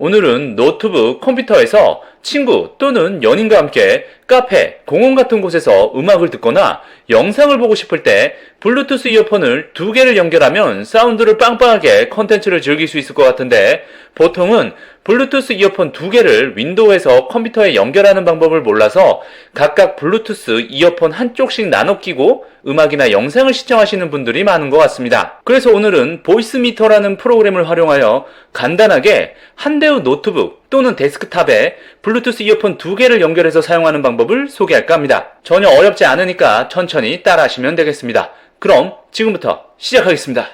오늘은 노트북, 컴퓨터에서 친구 또는 연인과 함께 카페, 공원 같은 곳에서 음악을 듣거나 영상을 보고 싶을 때 블루투스 이어폰을 두 개를 연결하면 사운드를 빵빵하게 컨텐츠를 즐길 수 있을 것 같은데 보통은 블루투스 이어폰 두 개를 윈도우에서 컴퓨터에 연결하는 방법을 몰라서 각각 블루투스 이어폰 한쪽씩 나눠 끼고 음악이나 영상을 시청하시는 분들이 많은 것 같습니다. 그래서 오늘은 보이스미터라는 프로그램을 활용하여 간단하게 한 대의 노트북 또는 데스크탑에 블루투스 이어폰 두 개를 연결해서 사용하는 방법 을 소개할까 합니다. 전혀 어렵지 않으니까 천천히 따라 하시면 되겠습니다. 그럼 지금부터 시작하겠습니다.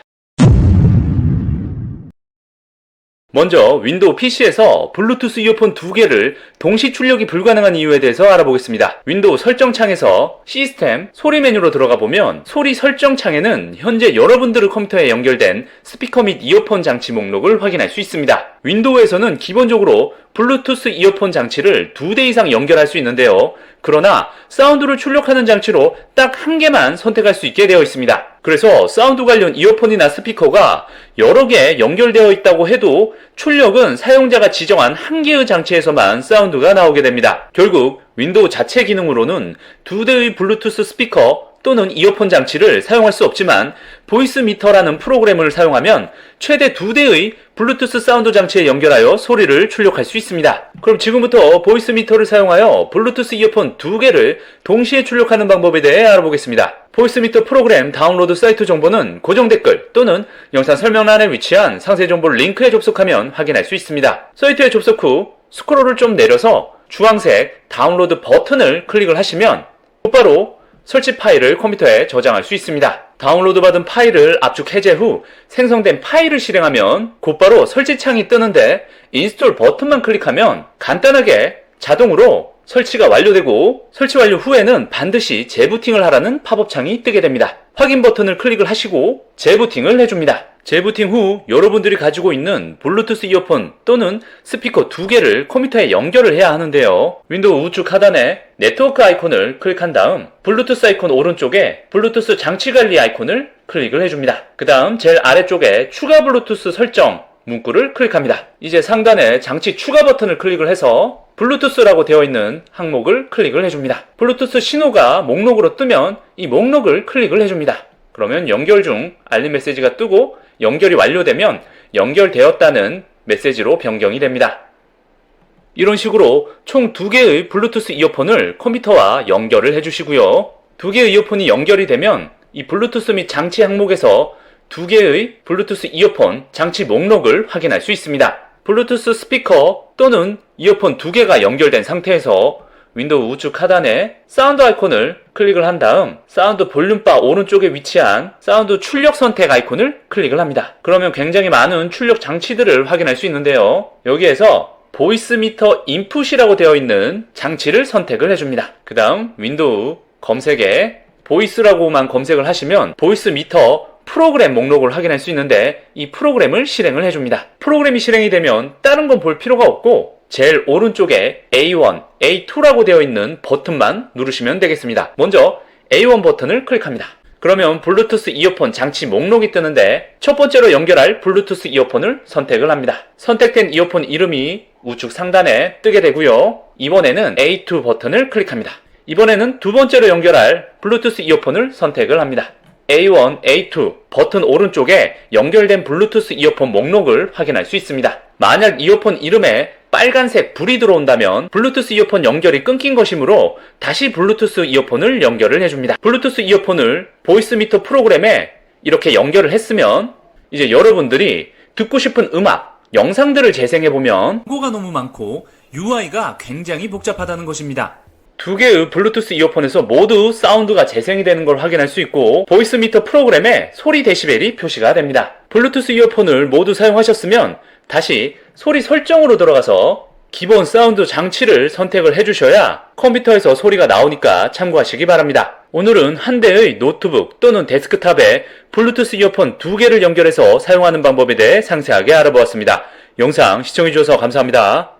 먼저 윈도우 PC에서 블루투스 이어폰 두 개를 동시 출력이 불가능한 이유에 대해서 알아보겠습니다. 윈도우 설정 창에서 시스템 소리 메뉴로 들어가 보면 소리 설정 창에는 현재 여러분들의 컴퓨터에 연결된 스피커 및 이어폰 장치 목록을 확인할 수 있습니다. 윈도우에서는 기본적으로 블루투스 이어폰 장치를 두 대 이상 연결할 수 있는데요. 그러나 사운드를 출력하는 장치로 딱 한 개만 선택할 수 있게 되어 있습니다. 그래서 사운드 관련 이어폰이나 스피커가 여러 개 연결되어 있다고 해도 출력은 사용자가 지정한 한 개의 장치에서만 사운드가 나오게 됩니다. 결국 윈도우 자체 기능으로는 두 대의 블루투스 스피커 또는 이어폰 장치를 사용할 수 없지만 보이스 미터라는 프로그램을 사용하면 최대 두 대의 블루투스 사운드 장치에 연결하여 소리를 출력할 수 있습니다. 그럼 지금부터 보이스 미터를 사용하여 블루투스 이어폰 두 개를 동시에 출력하는 방법에 대해 알아보겠습니다. 보이스 미터 프로그램 다운로드 사이트 정보는 고정 댓글 또는 영상 설명란에 위치한 상세 정보 링크에 접속하면 확인할 수 있습니다. 사이트에 접속 후 스크롤을 좀 내려서 주황색 다운로드 버튼을 클릭을 하시면 곧바로 설치 파일을 컴퓨터에 저장할 수 있습니다. 다운로드 받은 파일을 압축 해제 후 생성된 파일을 실행하면 곧바로 설치 창이 뜨는데 인스톨 버튼만 클릭하면 간단하게 자동으로 설치가 완료되고 설치 완료 후에는 반드시 재부팅을 하라는 팝업 창이 뜨게 됩니다. 확인 버튼을 클릭을 하시고 재부팅을 해줍니다. 재부팅 후 여러분들이 가지고 있는 블루투스 이어폰 또는 스피커 두 개를 컴퓨터에 연결을 해야 하는데요. 윈도우 우측 하단에 네트워크 아이콘을 클릭한 다음 블루투스 아이콘 오른쪽에 블루투스 장치 관리 아이콘을 클릭을 해줍니다. 그 다음 제일 아래쪽에 추가 블루투스 설정 문구를 클릭합니다. 이제 상단에 장치 추가 버튼을 클릭을 해서 블루투스라고 되어 있는 항목을 클릭을 해줍니다. 블루투스 신호가 목록으로 뜨면 이 목록을 클릭을 해줍니다. 그러면 연결 중 알림 메시지가 뜨고 연결이 완료되면 연결되었다는 메시지로 변경이 됩니다. 이런 식으로 총 두 개의 블루투스 이어폰을 컴퓨터와 연결을 해주시고요. 두 개의 이어폰이 연결이 되면 이 블루투스 및 장치 항목에서 두 개의 블루투스 이어폰 장치 목록을 확인할 수 있습니다. 블루투스 스피커 또는 이어폰 두 개가 연결된 상태에서 윈도우 우측 하단에 사운드 아이콘을 클릭을 한 다음 사운드 볼륨바 오른쪽에 위치한 사운드 출력 선택 아이콘을 클릭을 합니다. 그러면 굉장히 많은 출력 장치들을 확인할 수 있는데요. 여기에서 보이스 미터 인풋이라고 되어 있는 장치를 선택을 해줍니다. 그 다음 윈도우 검색에 보이스라고만 검색을 하시면 보이스 미터 프로그램 목록을 확인할 수 있는데 이 프로그램을 실행을 해줍니다. 프로그램이 실행이 되면 다른 건 볼 필요가 없고 제일 오른쪽에 A1, A2라고 되어 있는 버튼만 누르시면 되겠습니다. 먼저 A1 버튼을 클릭합니다. 그러면 블루투스 이어폰 장치 목록이 뜨는데 첫 번째로 연결할 블루투스 이어폰을 선택을 합니다. 선택된 이어폰 이름이 우측 상단에 뜨게 되고요. 이번에는 A2 버튼을 클릭합니다. 이번에는 두 번째로 연결할 블루투스 이어폰을 선택을 합니다. A1, A2 버튼 오른쪽에 연결된 블루투스 이어폰 목록을 확인할 수 있습니다. 만약 이어폰 이름에 빨간색 불이 들어온다면 블루투스 이어폰 연결이 끊긴 것이므로 다시 블루투스 이어폰을 연결을 해줍니다. 블루투스 이어폰을 보이스 미터 프로그램에 이렇게 연결을 했으면 이제 여러분들이 듣고 싶은 음악, 영상들을 재생해보면 광고가 너무 많고 UI가 굉장히 복잡하다는 것입니다. 두 개의 블루투스 이어폰에서 모두 사운드가 재생이 되는 걸 확인할 수 있고 보이스 미터 프로그램에 소리 데시벨이 표시가 됩니다. 블루투스 이어폰을 모두 사용하셨으면 다시 소리 설정으로 들어가서 기본 사운드 장치를 선택을 해주셔야 컴퓨터에서 소리가 나오니까 참고하시기 바랍니다. 오늘은 한 대의 노트북 또는 데스크탑에 블루투스 이어폰 두 개를 연결해서 사용하는 방법에 대해 상세하게 알아보았습니다. 영상 시청해주셔서 감사합니다.